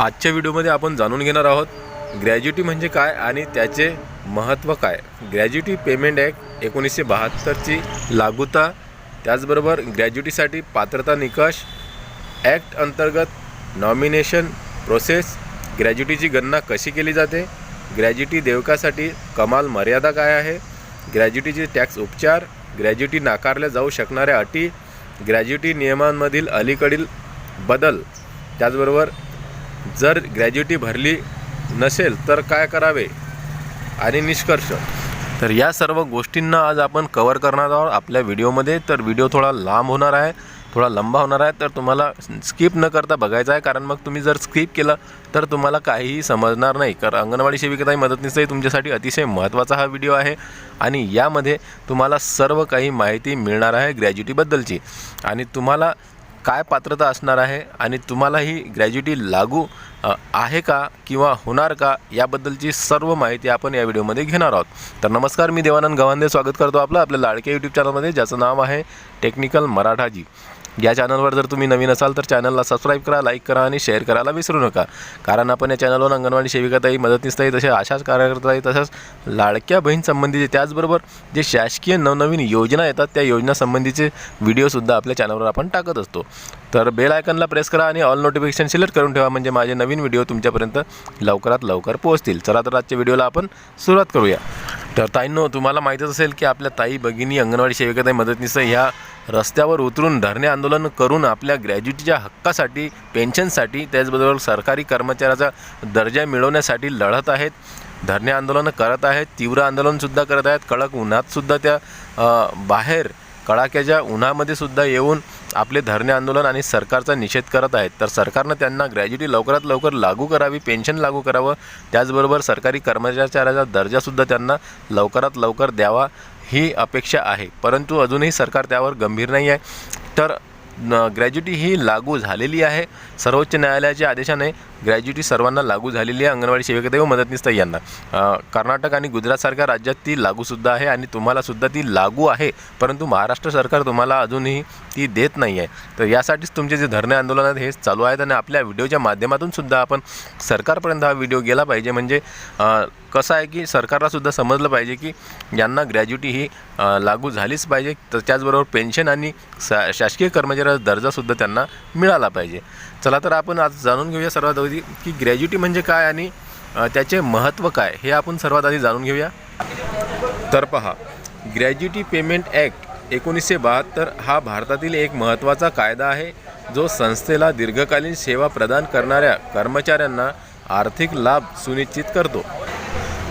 आजच्या व्हिडिओमध्ये आपण जाणून घेणार आहोत ग्रॅज्युटी म्हणजे काय आणि त्याचे महत्त्व काय? ग्रॅज्युटी पेमेंट ॲक्ट एकोणीसशे बहात्तरची लागूता त्याचबरोबर ग्रॅज्युटीसाठी पात्रता निकष ॲक्ट अंतर्गत नॉमिनेशन प्रोसेस ग्रॅज्युटीची गणना कशी केली जाते? ग्रॅज्युटी देवकासाठी कमाल मर्यादा काय आहे? ग्रॅज्युटीचे टॅक्स उपचार ग्रॅज्युटी नाकारल्या जाऊ शकणाऱ्या अटी ग्रॅज्युटी नियमांमधील अलीकडील बदल त्याचबरोबर जर ग्रॅज्युटी भरली नसेल तर काय करावे? आणि निष्कर्ष. तर या सर्व गोष्टींना आज आपण कवर करणार आहोत आपल्या व्हिडिओमध्ये. तर व्हिडिओ थोडा लांब होणार आहे थोडा लंबा होणार आहे. तर तुम्हाला स्किप न करता बघायचा आहे कारण मग तुम्ही जर स्किप केलं तर तुम्हाला काहीही समजणार नाही. कारण अंगणवाडी सेविकाताई मदतनीसही तुमच्यासाठी अतिशय महत्त्वाचा हा व्हिडिओ आहे. आणि यामध्ये तुम्हाला सर्व काही माहिती मिळणार आहे ग्रॅज्युटीबद्दलची आणि तुम्हाला काय पात्रता असणार आहे आणि तुम्हाला ही ग्रॅज्युटी लागू आहे का किंवा होणार का याबद्दलची सर्व माहिती आपण या व्हिडिओमध्ये घेणार आहोत. तर नमस्कार मी देवानंद गव्हांदे. स्वागत करतो आपलं आपल्या लाडक्या यूट्यूब चॅनलमध्ये ज्याचं नाव आहे टेक्निकल मराठाजी. या चॅनलवर जर तुम्ही नवीन असाल तर चॅनलला सबस्क्राईब करा लाईक करा आणि शेअर करायला विसरू नका. कारण आपण या चॅनलवर अंगणवाडी सेविकाताई मदतनीसताई तसे आशाच कार्यकर्ताई तसंच लाडक्या बहीण संबंधीचे त्याचबरोबर जे शासकीय नवनवीन योजना येतात त्या योजनासंबंधीचे व्हिडिओसुद्धा आपल्या चॅनलवर आपण टाकत असतो. तर बेल आयकनला प्रेस करा आणि ऑल नोटिफिकेशन सिलेक्ट करून ठेवा. म्हणजे माझे नवीन व्हिडिओ तुमच्यापर्यंत लवकरात लवकर पोहोचतील. चला तर आजच्या व्हिडिओला आपण सुरुवात करूया. तर ताईंनो तुम्हाला माहीतच असेल की आपल्या ताई भगिनी अंगणवाडी सेविकाताई मदतनीस ह्या रस्त्यावर उतरून धरणे आंदोलन करून आपल्या ग्रॅज्युटीच्या हक्कासाठी पेन्शनसाठी त्याचबरोबर सरकारी कर्मचाऱ्याचा दर्जा मिळवण्यासाठी लढत आहेत. धरणे आंदोलनं करत आहेत. तीव्र आंदोलनसुद्धा करत आहेत. कडक उन्हातसुद्धा त्या बाहेर कडाक्याच्या उन्हामध्ये सुद्धा येऊन आपले धरणे आंदोलन आणि सरकारचा निषेध करत आहेत तर सरकारनं त्यांना ग्रॅज्युटी लवकरात लवकर लागू करावी पेन्शन लागू करावं त्याचबरोबर सरकारी कर्मचाऱ्याचा दर्जासुद्धा त्यांना लवकरात लवकर द्यावा ही अपेक्षा आहे. परंतु अजूनही सरकार त्यावर गंभीर नाही आहे. तर न- ग्रॅज्युटी ही लागू झालेली आहे. सर्वोच्च न्यायालयाच्या आदेशाने ग्रॅज्युटी सर्वांना लागू झालेली आहे. अंगणवाडी सेविका व मदतनीस ताई यांना. कर्नाटक आणि गुजरातसारख्या राज्यात ती लागूसुद्धा आहे आणि तुम्हालासुद्धा ती लागू आहे. परंतु महाराष्ट्र सरकार तुम्हाला अजूनही ती देत नाही आहे. तर यासाठीच तुमचे जे धरणे आंदोलन आहेत हे चालू आहेत आणि आपल्या व्हिडिओच्या माध्यमातून सुद्धा आपण सरकारपर्यंत हा व्हिडिओ गेला पाहिजे. म्हणजे कसं आहे की सरकारलासुद्धा समजलं पाहिजे की यांना ग्रॅज्युटी ही लागू झालीच पाहिजे. तर त्याचबरोबर पेन्शन आणि सा शासकीय कर्मचाऱ्याचा दर्जासुद्धा त्यांना मिळाला पाहिजे. चला तर आपण आज जाणून घेऊया सर्वात आधी की ग्रॅज्युटी म्हणजे काय आणि त्याचे महत्त्व काय हे आपण सर्वात आधी जाणून घेऊया. तर पहा ग्रॅज्युटी पेमेंट ॲक्ट एकोणीसशे बहात्तर हा भारतातील एक महत्त्वाचा कायदा आहे जो संस्थेला दीर्घकालीन सेवा प्रदान करणाऱ्या कर्मचाऱ्यांना आर्थिक लाभ सुनिश्चित करतो.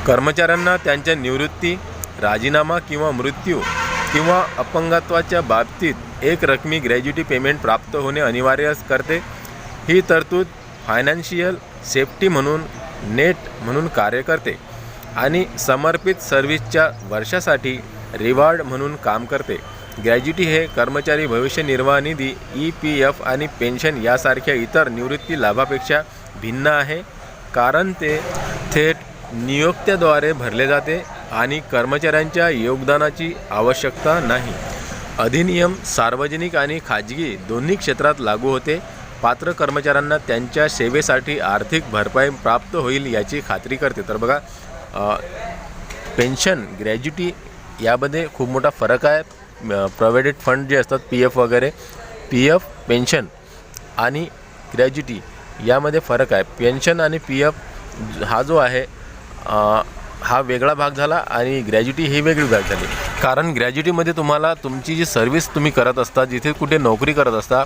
कर्मचाऱ्यांना त्यांच्या निवृत्ती राजीनामा किंवा मृत्यू किंवा अपंगत्वाच्या बाबतीत एक रकमी ग्रॅज्युटी पेमेंट प्राप्त होणे अनिवार्य करते. ही तरतूद फायनान्शियल सेफ्टी म्हणून नेट म्हणून कार्य करते आणि समर्पित सर्व्हिसच्या वर्षासाठी रिवॉर्ड म्हणून काम करते. ग्रॅज्युटी हे कर्मचारी भविष्य निर्वाह निधी ई पी एफ आणि पेन्शन यासारख्या इतर निवृत्ती लाभापेक्षा भिन्न आहे. कारण ते थेट नियोक्त्याद्वारे भरले जाते आणि कर्मचाऱ्यांच्या योगदानाची आवश्यकता नाही. अधिनियम सार्वजनिक आणि खाजगी दोन्ही क्षेत्रात लागू होते. पात्र कर्मचाऱ्यांना त्यांच्या सेवेसाठी आर्थिक भरपाई प्राप्त होईल याची खात्री करते. तर बघा पेन्शन ग्रॅज्युटी यामध्ये खूप मोठा फरक आहे. प्रॉव्हिडेंट फंड जे असतात पी एफ वगैरे पी एफ पेन्शन आणि ग्रॅज्युटी यामध्ये फरक आहे. पेन्शन आणि पी एफ हा जो आहे हा वेगळा भाग झाला आणि ग्रॅज्युटी ही वेगळी भाग झाली. कारण ग्रॅज्युटीमध्ये तुम्हाला तुमची जी सर्व्हिस तुम्ही करत असता जिथे कुठे नोकरी करत असता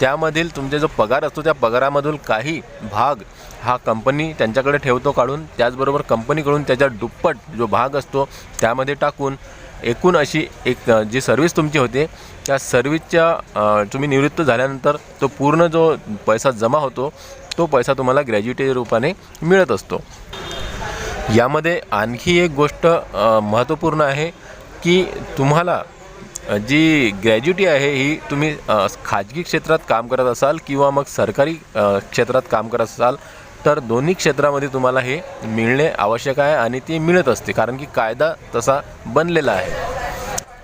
त्यामधील तुमचा जो पगार असतो त्या पगारामधून काही भाग हा कंपनी त्यांच्याकडे ठेवतो काढून त्याचबरोबर कंपनीकडून त्याच्या दुप्पट जो भाग असतो त्यामध्ये टाकून एकूण अशी एक जी सर्व्हिस तुमची होते त्या सर्व्हिसच्या तुम्ही निवृत्त झाल्यानंतर तो पूर्ण जो पैसा जमा होतो तो पैसा तुम्हाला ग्रॅज्युटी रूपाने मिळत असतो. यामध्ये आणखी एक गोष्ट महत्त्वपूर्ण आहे की तुम्हाला जी ग्रॅज्युटी आहे ही तुम्ही खाजगी क्षेत्रात काम करत असाल किंवा मग सरकारी क्षेत्रात काम करत असाल तर दोन्ही क्षेत्रामध्ये तुम्हाला हे मिळणे आवश्यक आहे आणि ते मिळत असते कारण की कायदा तसा बनलेला आहे.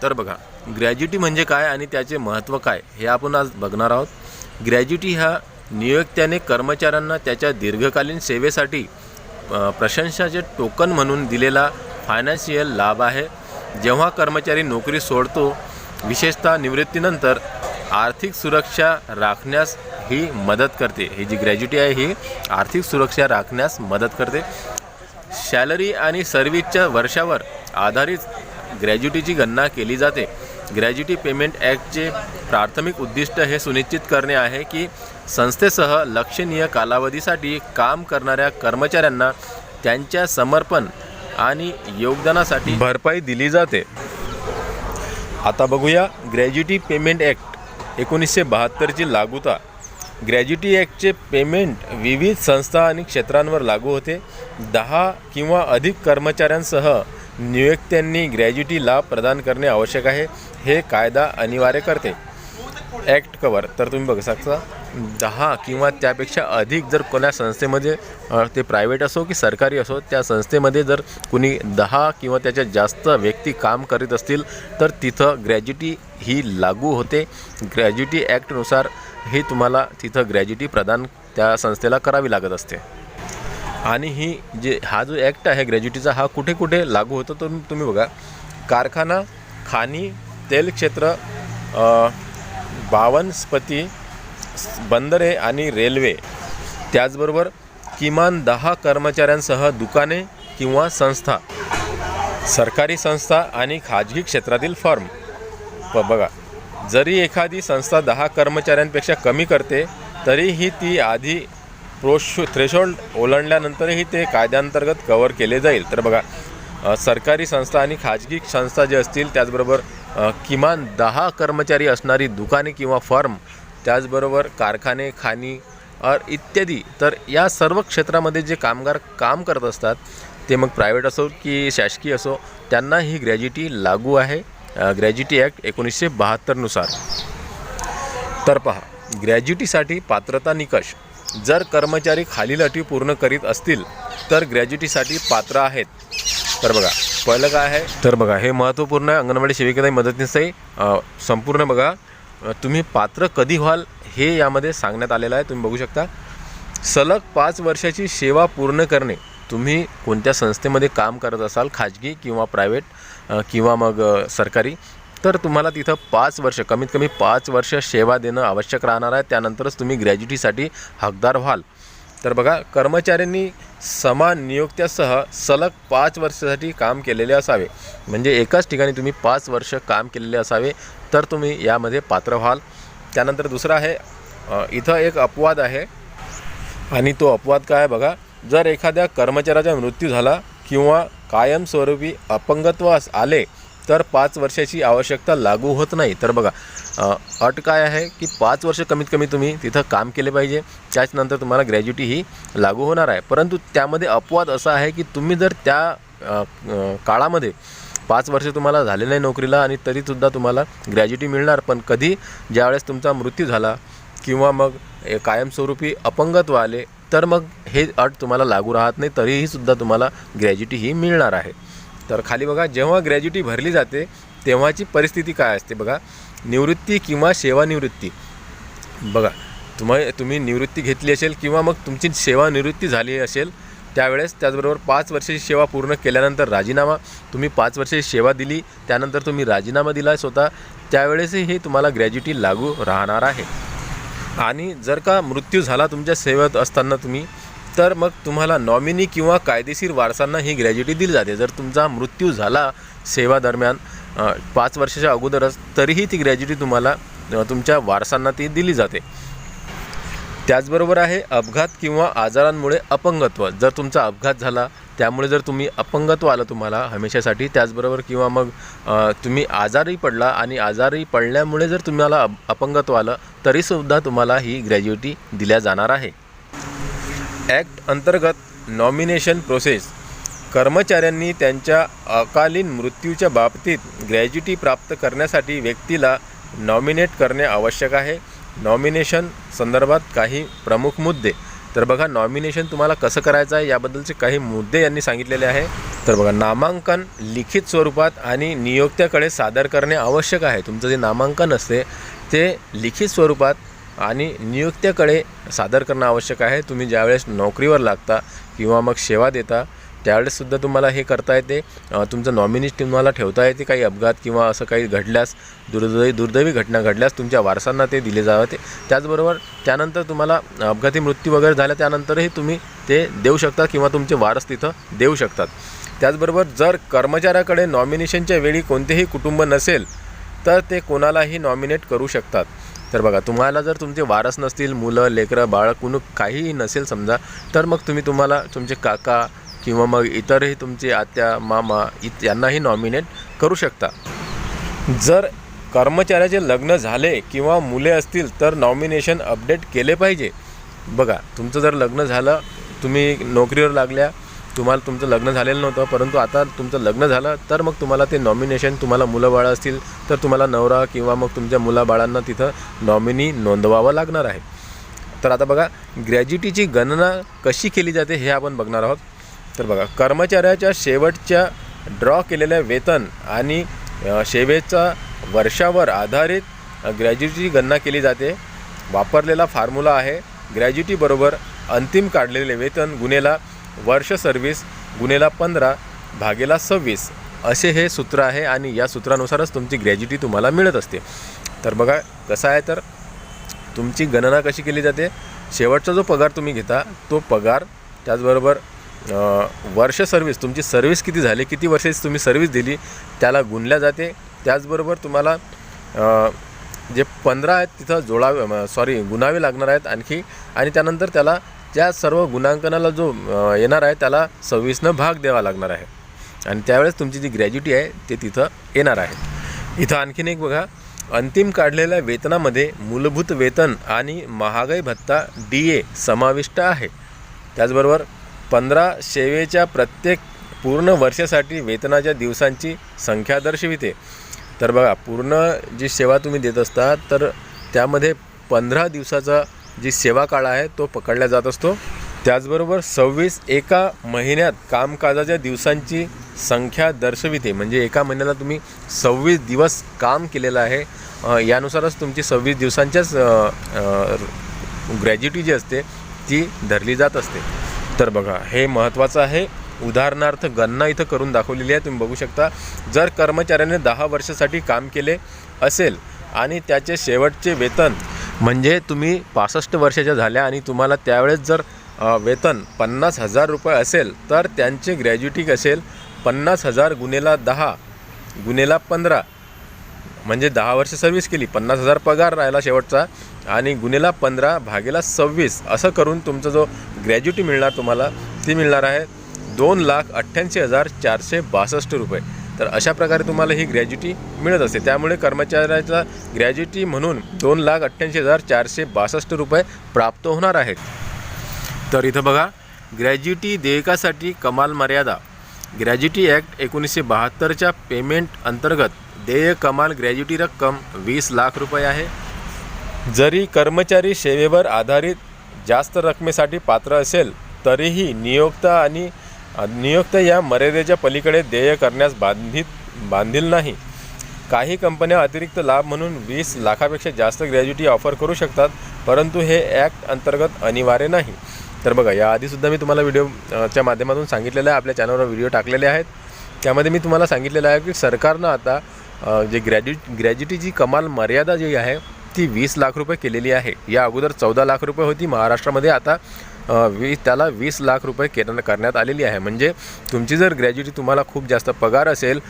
तर बघा ग्रॅज्युटी म्हणजे काय आणि त्याचे महत्त्व काय हे आपण आज बघणार आहोत. ग्रॅज्युटी हा नियोक्त्याने कर्मचाऱ्यांना त्याच्या दीर्घकालीन सेवेसाठी प्रशंसाचे टोकन म्हणून दिलेला फायनान्शियल लाभ आहे. जेव्हा कर्मचारी नोकरी सोडतो विशेषतः निवृत्तीनंतर आर्थिक सुरक्षा राखण्यास ही मदत करते. ही जी ग्रॅज्युटी आहे ही आर्थिक सुरक्षा राखण्यास मदत करते. सॅलरी आणि सर्व्हिसच्या वर्षावर आधारित ग्रॅज्युटीची गणना केली जाते. ग्रॅज्युटी पेमेंट ॲक्टचे प्राथमिक उद्दिष्ट हे सुनिश्चित करणे आहे की संस्थेसह लक्षणीय कालावधीसाठी काम करणाऱ्या कर्मचाऱ्यांना त्यांच्या समर्पण आणि योगदानासाठी भरपाई दिली जाते. आता बघूया ग्रॅज्युटी पेमेंट ॲक्ट एकोणीसशे बहात्तरची लागूता. ग्रॅज्युटी ॲक्टचे पेमेंट विविध संस्था आणि क्षेत्रांवर लागू होते. दहा किंवा अधिक कर्मचाऱ्यांसह नियोक्त्यांनी ग्रॅज्युटी लाभ प्रदान करणे आवश्यक आहे. हे कायदा अनिवार्य करते. ॲक्ट कवर तर तुम्ही बघू शकता दहा किंवा त्यापेक्षा अधिक जर कोणा संस्थेमध्ये ते प्रायव्हेट असो की सरकारी असो त्या संस्थेमध्ये जर कुणी दहा किंवा त्याच्या जास्त व्यक्ती काम करीत असतील तर तिथं ग्रॅज्युटी ही लागू होते. ग्रॅज्युटी ॲक्टनुसार ही तुम्हाला तिथं ग्रॅज्युटी प्रदान त्या संस्थेला करावी लागत असते. आणि ही जे हा जो ॲक्ट आहे ग्रॅज्युटीचा हा कुठे कुठे लागू होतो तो तुम्ही बघा. कारखाना खाणी तेल क्षेत्र बावनस्पती बंदरे आणि रेल्वे त्याचबरोबर किमान दहा कर्मचाऱ्यांसह दुकाने किंवा संस्था सरकारी संस्था आणि खाजगी क्षेत्रातील फर्म. प बघा जरी एखादी संस्था दहा कर्मचाऱ्यांपेक्षा कमी करते तरीही ती आधी प्रोश थ्रेशोल्ड ओलांडल्यानंतरही ते कायद्याअंतर्गत कव्हर केले जाईल. तर बघा सरकारी संस्था आणि खाजगी संस्था जे असतील त्याचबरोबर किमान दहा कर्मचारी असणारी दुकाने किंवा फर्म त्याचबरोबर कारखाने खाणी इत्यादी. तर या सर्व क्षेत्रामध्ये जे कामगार काम करत असतात ते मग प्रायव्हेट असो की शासकीय असो त्यांना ही ग्रॅज्युटी लागू आहे. ग्रॅज्युटी ॲक्ट एकोणीसशे बहात्तरनुसार तर पहा ग्रॅज्युटीसाठी पात्रता निकष. जर कर्मचारी खालील अटी पूर्ण करीत असतील तर ग्रॅज्युटीसाठी पात्र आहेत. तर बघा पहिलं काय आहे? तर बघा हे महत्त्वपूर्ण आहे अंगणवाडी सेविकाताई मदतनीस आहे संपूर्ण बघा तुम्ही पात्र कधी व्हाल हे यामध्ये सांगण्यात आलेलं आहे तुम्ही बघू शकता. सलग पाच वर्षाची सेवा पूर्ण करणे तुम्ही कोणत्या संस्थेमध्ये काम करत असाल खाजगी किंवा प्रायव्हेट किंवा मग सरकारी तर तुम्हाला तिथं पाच वर्ष कमीत कमी पाच वर्ष सेवा देणं आवश्यक राहणार आहे. त्यानंतरच तुम्ही ग्रॅज्युटीसाठी हकदार व्हाल. तर बघा कर्मचाऱ्यांनी समान नियुक्त्यासह सलग पाच वर्षासाठी काम केलेले असावे. म्हणजे एकाच ठिकाणी तुम्ही पाच वर्ष काम केलेले असावे तर तुम्ही यामध्ये पात्र व्हाल. त्यानंतर दुसरं आहे इथं एक अपवाद आहे. आणि तो अपवाद काय आहे बघा जर एखाद्या कर्मचाऱ्याचा मृत्यू झाला किंवा कायमस्वरूपी अपंगत्वास आले तर पाच वर्षाची आवश्यकता लागू होत नाही. तर बघा अट काय आहे की पाच वर्ष कमीत कमी तुम्ही तिथं काम केले पाहिजे. त्याचनंतर तुम्हाला ग्रॅज्युटी ही लागू होणार आहे. परंतु त्यामध्ये अपवाद असा आहे की तुम्ही जर त्या काळामध्ये पाच वर्ष तुम्हाला झाले नाही नोकरीला आणि तरीसुद्धा तुम्हाला ग्रॅज्युटी मिळणार पण कधी ज्यावेळेस तुमचा मृत्यू झाला किंवा मग कायमस्वरूपी अपंगत्व आले तर मग हे अट तुम्हाला लागू राहत नाही. तरीही सुद्धा तुम्हाला ग्रॅज्युटी ही मिळणार आहे. तर खाली बघा जेव्हा ग्रॅज्युटी भरली जाते तेव्हाची परिस्थिती काय असते बघा. निवृत्ती किंवा सेवानिवृत्ती. बघा तुम्हा तुम्ही निवृत्ती घेतली असेल किंवा मग तुमची सेवानिवृत्ती झाली असेल त्यावेळेस त्याचबरोबर पाच वर्षाची सेवा पूर्ण केल्यानंतर राजीनामा. तुम्ही पाच वर्षाची सेवा दिली त्यानंतर तुम्ही राजीनामा दिला स्वतः. त्यावेळेसही हे तुम्हाला ग्रॅज्युटी लागू राहणार आहे. आणि जर का मृत्यू झाला तुमच्या सेवेत असताना तुम्ही तर मग तुम्हाला नॉमिनी किंवा कायदेशीर वारसांना ही ग्रॅज्युटी दिली जाते. जर तुमचा मृत्यू झाला सेवा दरम्यान पाच वर्षाच्या अगोदरच तरीही ती ग्रॅज्युटी तुम्हाला तुमच्या वारसांना ती दिली जाते. त्याचबरोबर आहे अपघात किंवा आजारांमुळे अपंगत्व. जर तुमचा अपघात झाला त्यामुळे जर तुम्ही अपंगत्व आलं तुम्हाला हमेशासाठी त्याचबरोबर किंवा मग तुम्ही आजारी पडला आणि आजारी पडल्यामुळे जर तुम्हाला अप- अपंगत्व आलं तरीसुद्धा तुम्हाला ही ग्रॅज्युटी दिल्या जाणार आहे. ॲक्ट अंतर्गत नॉमिनेशन प्रोसेस कर्मचाऱ्यांनी त्यांच्या अकालीन मृत्यूच्या बाबतीत ग्रॅज्युटी प्राप्त करण्यासाठी व्यक्तीला नॉमिनेट करणे आवश्यक आहे. नॉमिनेशन संदर्भात काही प्रमुख मुद्दे. तर बघा नॉमिनेशन तुम्हाला कसं करायचं आहे याबद्दलचे काही मुद्दे यांनी सांगितलेले आहे. तर बघा नामांकन लिखित स्वरूपात आणि नियोक्त्याकडे सादर करणे आवश्यक आहे. तुमचं जे नामांकन असते ते लिखित स्वरूपात आणि नियुक्त्याकडे सादर करणं आवश्यक आहे. तुम्ही ज्यावेळेस नोकरीवर लागता किंवा मग सेवा देता त्यावेळेससुद्धा तुम्हाला हे करता येते. तुमचं नॉमिनीज तुम्हाला ठेवता येते काही अपघात किंवा असं काही घडल्यास दुर्दैवी दुर्दैवी घटना घडल्यास तुमच्या वारसांना ते दिले जावते त्याचबरोबर त्यानंतर तुम्हाला अपघाती मृत्यू वगैरे झाल्या त्यानंतरही तुम्ही ते देऊ शकता किंवा तुमचे वारस तिथं देऊ शकतात. त्याचबरोबर जर कर्मचाऱ्याकडे नॉमिनेशनच्या वेळी कोणतेही कुटुंब नसेल तर ते कोणालाही नॉमिनेट करू शकतात. तर बघा तुम्हाला जर तुमचे वारस नसतील मुलं लेकरं बाळं कुणू काहीही नसेल समजा तर मग तुम्ही तुम्हाला तुमचे काका किंवा मग इतरही तुमचे आत्या मामा इत यांनाही नॉमिनेट करू शकता. जर कर्मचाऱ्याचे लग्न झाले किंवा मुले असतील तर नॉमिनेशन अपडेट केले पाहिजे. बघा तुमचं जर लग्न झालं तुम्ही नोकरीवर लागल्या तुम्हाला तुमचं लग्न झालेलं नव्हतं परंतु आता तुमचं लग्न झालं तर मग तुम्हाला ते नॉमिनेशन तुम्हाला मुलं बाळं असतील तर तुम्हाला नवरा किंवा मग तुमच्या मुलाबाळांना तिथं नॉमिनी नोंदवावं लागणार आहे. तर आता बघा ग्रॅज्युटीची गणना कशी केली जाते हे आपण बघणार आहोत. तर बघा कर्मचाऱ्याच्या शेवटच्या ड्रॉ केलेल्या वेतन आणि सेवेचा वर्षावर आधारित ग्रॅज्युटीची गणना केली जाते. वापरलेला फॉर्म्युला आहे ग्रॅज्युटीबरोबर अंतिम काढलेले वेतन गुन्हेला वर्ष सर्व्हिस गुन्हेला पंधरा भागेला सव्वीस असे हे सूत्र आहे आणि या सूत्रानुसारच तुमची ग्रॅज्युटी तुम्हाला मिळत असते. तर बघा कसं आहे तर तुमची गणना कशी केली जाते? शेवटचा जो पगार तुम्ही घेता तो पगार त्याचबरोबर वर्ष सर्व्हिस तुमची सर्व्हिस किती झाली किती वर्षाची तुम्ही सर्व्हिस दिली त्याला गुणल्या जाते. त्याचबरोबर तुम्हाला जे पंधरा आहेत तिथं जोडावे सॉरी गुणावे लागणार आहेत आणखी. आणि त्यानंतर त्याला त्या सर्व गुणांकनाला जो येणार आहे त्याला सव्वीसनं भाग द्यावा लागणार आहे. आणि त्यावेळेस तुमची जी ग्रॅज्युटी आहे ते तिथं येणार आहे. इथं आणखीन एक बघा अंतिम काढलेल्या वेतनामध्ये मूलभूत वेतन आणि महागाई भत्ता डी ए समाविष्ट आहे. त्याचबरोबर पंधरा सेवेच्या प्रत्येक पूर्ण वर्षासाठी वेतनाच्या दिवसांची संख्या दर्शविते. तर बघा पूर्ण जी सेवा तुम्ही देत असता तर त्यामध्ये पंधरा दिवसाचा जी सेवा काळ आहे तो पकडला जात असतो. त्याचबरोबर सव्वीस एका महिन्यात कामकाजाच्या दिवसांची संख्या दर्शविते. म्हणजे एका महिन्याला तुम्ही सव्वीस दिवस काम केलेलं आहे. यानुसारच तुमची सव्वीस दिवसांच्याच ग्रॅज्युटी जी असते ती धरली जात असते. तर बघा हे महत्त्वाचं आहे. उदाहरणार्थ गणना इथं करून दाखवलेली आहे तुम्ही बघू शकता. जर कर्मचाऱ्याने दहा वर्षासाठी काम केले असेल आणि त्याचे शेवटचे वेतन म्हणजे तुम्ही पासष्ट वर्षाच्या झाल्या आणि तुम्हाला त्यावेळेस जर वेतन पन्नास हजार रुपये असेल तर त्यांचे ग्रॅज्युटी असेल पन्नास हजार गुन्हेला दहा गुन्हेला पंधरा. म्हणजे दहा वर्ष सर्व्हिस केली पन्नास हजार पगार राहिला शेवटचा आणि गुन्हेला पंधरा भागेला सव्वीस. असं करून तुमचा जो ग्रॅज्युटी मिळणार तुम्हाला ती मिळणार आहे दोन लाख अठ्ठ्याऐंशी हजार चारशे बासष्ट रुपये. तर अशा प्रकारे तुम्हाला ही ग्रॅज्युटी मिळत असते. त्यामुळे कर्मचाऱ्याचा ग्रॅज्युटी म्हणून दोन लाख अठ्ठ्याऐंशी हजार चारशे बासष्ट रुपये प्राप्त होणार आहेत. तर इथं बघा ग्रॅज्युटी देयकासाठी कमाल मर्यादा. ग्रॅज्युटी ॲक्ट एकोणीसशे बहात्तरच्या पेमेंट अंतर्गत देय कमाल ग्रॅज्युटी रक्कम वीस लाख रुपये आहे. जरी कर्मचारी सेवेवर आधारित जास्त रकमेसाठी पात्र असेल तरीही नियोक्ता आणि नियोक्त या मर्यादेच्या पलीकडे देय करण्यास बांधित बांधील नाही. काही कंपन्या अतिरिक्त लाभ म्हणून वीस लाखापेक्षा जास्त ग्रॅज्युटी ऑफर करू शकतात परंतु हे ॲक्ट अंतर्गत अनिवार्य नाही. तर बघा याआधीसुद्धा मी तुम्हाला व्हिडिओच्या माध्यमातून सांगितलेलं आहे आपल्या चॅनलवर व्हिडिओ टाकलेले आहेत. त्यामध्ये मी तुम्हाला सांगितलेलं आहे की सरकारनं आता जे ग्रॅज्यु ग्रॅज्युटीची कमाल मर्यादा जी आहे ती वीस लाख रुपये केलेली आहे. या अगोदर चौदा लाख रुपये होती. महाराष्ट्रामध्ये आता वी त्याला वीस लाख रुपये केर करण्यात आलेली आहे. म्हणजे तुमची जर ग्रॅज्युटी तुम्हाला खूप जास्त पगार असेल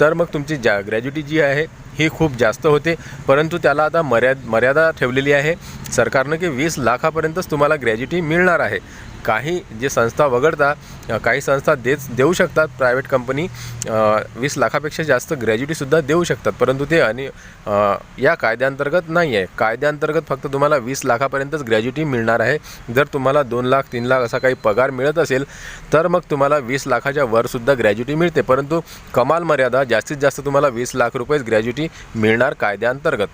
तर मग तुमची ज्या ग्रॅज्युटी जी आहे ही खूप जास्त होते. परंतु त्याला आता मर्याद मर्यादा ठेवलेली आहे सरकारनं की वीस लाखापर्यंतच तुम्हाला ग्रॅज्युटी मिळणार आहे. काही जे संस्था वगळता काही संस्था देत देऊ शकतात. प्रायव्हेट कंपनी वीस लाखापेक्षा जास्त ग्रॅज्युटीसुद्धा देऊ शकतात. परंतु ते आणि या कायद्याअंतर्गत नाही आहे कायद्याअंतर्गत फक्त तुम्हाला वीस लाखापर्यंतच ग्रॅज्युटी मिळणार आहे. जर तुम्हाला दोन लाख तीन लाख असा काही पगार मिळत असेल तर मग तुम्हाला वीस लाखाच्या वरसुद्धा ग्रॅज्युटी मिळते. परंतु कमाल मर्यादा जास्तीत जास्त तुम्हाला वीस लाख रुपयेच ग्रॅज्युटी मिळणार कायद्याअंतर्गत.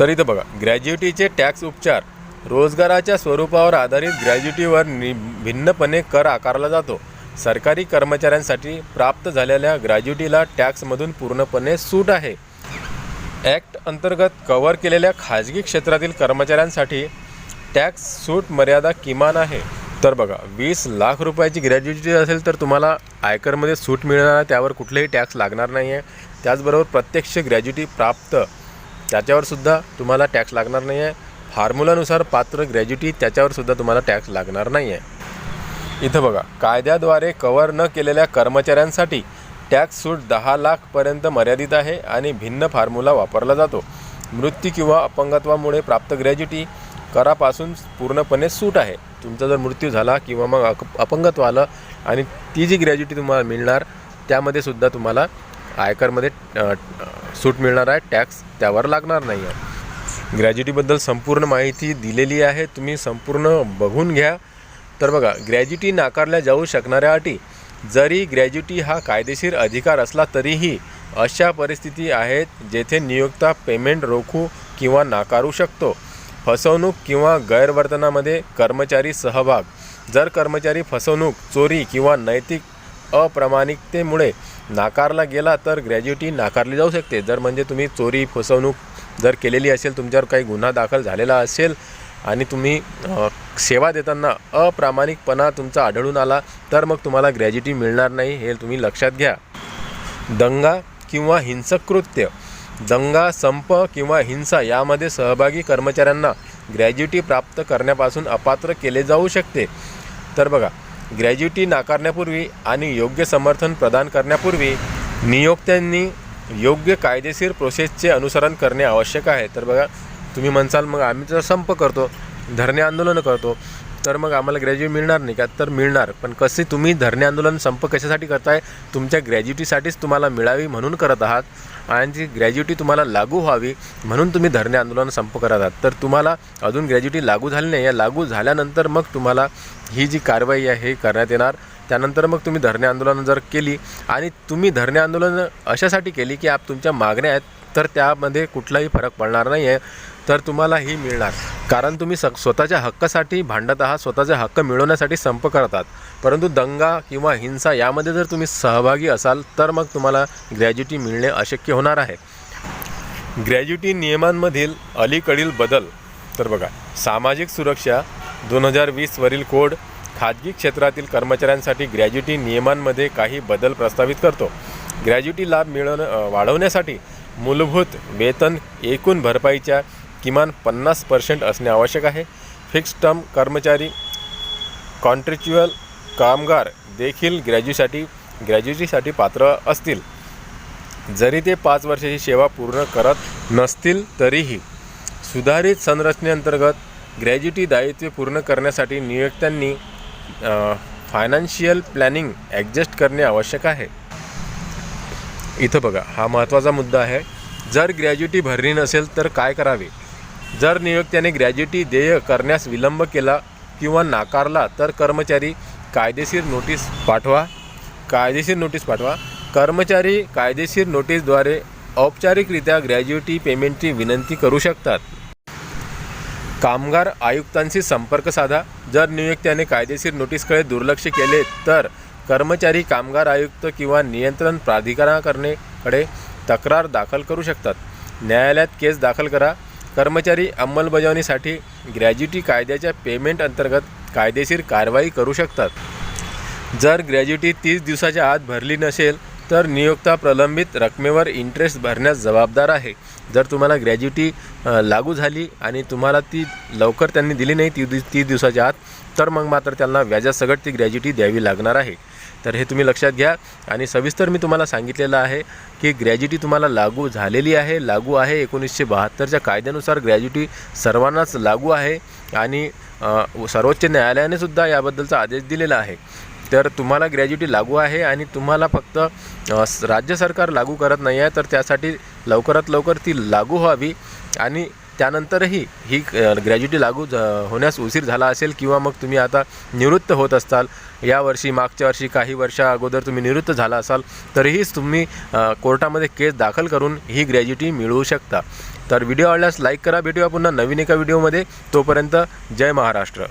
तर इथं बघा ग्रॅज्युटीचे टॅक्स उपचार रोजगाराच्या स्वरूपावर आधारित ग्रॅज्युटीवर नि भिन्नपणे कर आकारला जातो. सरकारी कर्मचाऱ्यांसाठी प्राप्त झालेल्या ग्रॅज्युटीला टॅक्समधून पूर्णपणे सूट आहे. ॲक्ट अंतर्गत कव्हर केलेल्या खाजगी क्षेत्रातील कर्मचाऱ्यांसाठी टॅक्स सूट मर्यादा किमान आहे. तर बघा वीस लाख रुपयाची ग्रॅज्युटी असेल तर तुम्हाला आयकरमध्ये सूट मिळणार आहे. त्यावर कुठलेही टॅक्स लागणार नाही आहे त्याचबरोबर प्रत्यक्ष ग्रॅज्युटी प्राप्त त्याच्यावरसुद्धा तुम्हाला टॅक्स लागणार नाही आहे फॉर्म्युलानुसार पात्र ग्रॅज्युटी त्याच्यावर सुद्धा तुम्हाला टॅक्स लागणार नाही आहे इथं बघा कायद्याद्वारे कव्हर न केलेल्या कर्मचाऱ्यांसाठी टॅक्स सूट दहा लाखपर्यंत मर्यादित आहे आणि भिन्न फॉर्म्युला वापरला जातो. मृत्यू किंवा अपंगत्वामुळे प्राप्त ग्रॅज्युटी करापासून पूर्णपणे सूट आहे. तुमचा जर मृत्यू झाला किंवा मग अपंगत्व आलं आणि ती जी ग्रॅज्युटी तुम्हाला मिळणार त्यामध्ये सुद्धा तुम्हाला आयकरमध्ये सूट मिळणार आहे. टॅक्स त्यावर लागणार नाही आहे ग्रॅज्युटीबद्दल संपूर्ण माहिती दिलेली आहे. तुम्ही संपूर्ण बघून घ्या. तर बघा ग्रॅज्युटी नाकारल्या जाऊ शकणाऱ्या अटी जरी ग्रॅज्युटी हा कायदेशीर अधिकार असला तरीही अशा परिस्थिती आहेत जेथे नियोक्ता पेमेंट रोखू किंवा नाकारू शकतो. फसवणूक किंवा गैरवर्तनामध्ये कर्मचारी सहभाग. जर कर्मचारी फसवणूक चोरी किंवा नैतिक अप्रामाणिकतेमुळे नाकारला गेला तर ग्रॅज्युटी नाकारली जाऊ शकते. जर म्हणजे तुम्ही चोरी फसवणूक जर केलेली असेल तुमच्यावर काही गुन्हा दाखल झालेला असेल आणि तुम्ही सेवा देताना अप्रामाणिकपणा तुमचा आढळून आला तर मग तुम्हाला ग्रॅज्युटी मिळणार नाही हे तुम्ही लक्षात घ्या. दंगा किंवा हिंसक कृत्य दंगा संप किंवा हिंसा यामध्ये सहभागी कर्मचाऱ्यांना ग्रॅज्युटी प्राप्त करण्यापासून अपात्र केले जाऊ शकते. तर बघा ग्रॅज्युटी नाकारण्यापूर्वी आणि योग्य समर्थन प्रदान करण्यापूर्वी नियोक्त्यांनी योग्य कायदेशीर प्रोसेसचे अनुसरण करणे आवश्यक आहे. तर बघा तुम्ही म्हणसाल मग आम्ही तर संप करतो धरणे आंदोलनं करतो. तर मग आम्हाला ग्रॅज्युएट मिळणार नाही का? तर मिळणार. पण कसे तुम्ही धरणे आंदोलन संप कशासाठी करताय? तुमच्या ग्रॅज्युटीसाठीच तुम्हाला मिळावी म्हणून करत आहात. आणि ती ग्रॅज्युटी तुम्हाला लागू व्हावी म्हणून तुम्ही धरणे आंदोलन संप करत आहात. तर तुम्हाला अजून ग्रॅज्युटी लागू झाली नाही. या लागू झाल्यानंतर मग तुम्हाला ही जी कारवाई आहे हे करण्यात येणार. त्यानंतर मग तुम्ही धरणे आंदोलन जर केली आणि तुम्ही धरणे आंदोलन अशासाठी केली की आप तुमच्या मागण्या आहेत तर त्यामध्ये कुठलाही फरक पडणार नाही आहे तर तुम्हाला ही मिळणार. कारण तुम्ही स स्वतःच्या हक्कासाठी भांडत आहात स्वतःचे हक्क मिळवण्यासाठी संप करत आहात. परंतु दंगा किंवा हिंसा यामध्ये जर तुम्ही सहभागी असाल तर मग तुम्हाला ग्रॅज्युटी मिळणे अशक्य होणार आहे. ग्रॅज्युटी नियमांमधील अलीकडील बदल तर बघा सामाजिक सुरक्षा दोन हजार वीसवरील कोड खाजगी क्षेत्रातील कर्मचाऱ्यांसाठी ग्रॅज्युटी नियमांमध्ये काही बदल प्रस्तावित करतो. ग्रॅज्युटी लाभ मिळवणं वाढवण्यासाठी मूलभूत वेतन एकूण भरपाईच्या किमान पन्नास पर्सेंट असणे आवश्यक आहे. फिक्स्ड टर्म कर्मचारी कॉन्ट्रॅक्च्युअल कामगार देखील ग्रॅज्युसाठी ग्रॅज्युटीसाठी पात्र असतील. जरी ते पाच वर्षाची सेवा पूर्ण करत नसतील तरीही सुधारित संरचनेअंतर्गत ग्रॅज्युटी दायित्वे पूर्ण करण्यासाठी नियोक्त्यांनी फायनान्शियल प्लॅनिंग ॲडजस्ट करणे आवश्यक आहे. इथं बघा हा महत्त्वाचा मुद्दा आहे. जर ग्रॅज्युटी भरली नसेल तर काय करावे? जर नियोक्त्याने ग्रॅज्युटी देय करण्यास विलंब केला किंवा नाकारला तर कर्मचारी कायदेशीर नोटीस पाठवा. कायदेशीर नोटीस पाठवा. कर्मचारी कायदेशीर नोटीसद्वारे औपचारिकरित्या ग्रॅज्युटी पेमेंटची विनंती करू शकतात. कामगार आयुक्तांशी संपर्क साधा. जर नियुक्त्याने कायदेशीर नोटीसकडे दुर्लक्ष केले तर कर्मचारी कामगार आयुक्त किंवा नियंत्रण प्राधिकरणाकडे तक्रार दाखल करू शकतात. न्यायालयात केस दाखल करा. कर्मचारी अंमलबजावणीसाठी ग्रॅज्युटी कायद्याच्या पेमेंट अंतर्गत कायदेशीर कारवाई करू शकतात. जर ग्रॅज्युटी तीस दिवसाच्या आत भरली नसेल तर नियोक्ता प्रलंबित रकमेवर इंटरेस्ट भरण्यास जबाबदार आहे. जर तुम्हाला ग्रॅज्युटी लागू झाली आणि तुम्हाला ती लवकर त्यांनी दिली नाही ती तीस दिवसाच्या आत तर मग मात्र त्यांना व्याजासकट ती ग्रॅज्युटी द्यावी लागणार आहे. तर हे तुम्ही लक्षात घ्या. आणि सविस्तर मी तुम्हाला सांगितलेलं आहे की ग्रॅज्युटी तुम्हाला लागू झालेली आहे लागू आहे एकोणीसशे बहात्तरच्या कायद्यानुसार ग्रॅज्युटी सर्वांनाच लागू आहे. आणि सर्वोच्च न्यायालयाने सुद्धा याबद्दलचा आदेश दिलेला आहे. तर तुम्हाला ग्रॅज्युटी लागू आहे आणि तुम्हाला फक्त राज्य सरकार लागू करत नाही आहे तर त्यासाठी लवकरात लवकर ती लागू व्हावी. आणि त्यानंतरही ही ग्रॅज्युटी लागू होण्यास उशीर झाला असेल किंवा मग तुम्ही आता निवृत्त होत असताल यावर्षी मागच्या वर्षी काही वर्षा अगोदर तुम्ही निवृत्त झाला असाल तरीहीच तुम्ही कोर्टामध्ये केस दाखल करून ही ग्रॅज्युटी मिळवू शकता. तर व्हिडिओ आवडल्यास लाईक करा. भेटूया पुन्हा नवीन एका व्हिडिओमध्ये. तोपर्यंत जय महाराष्ट्र.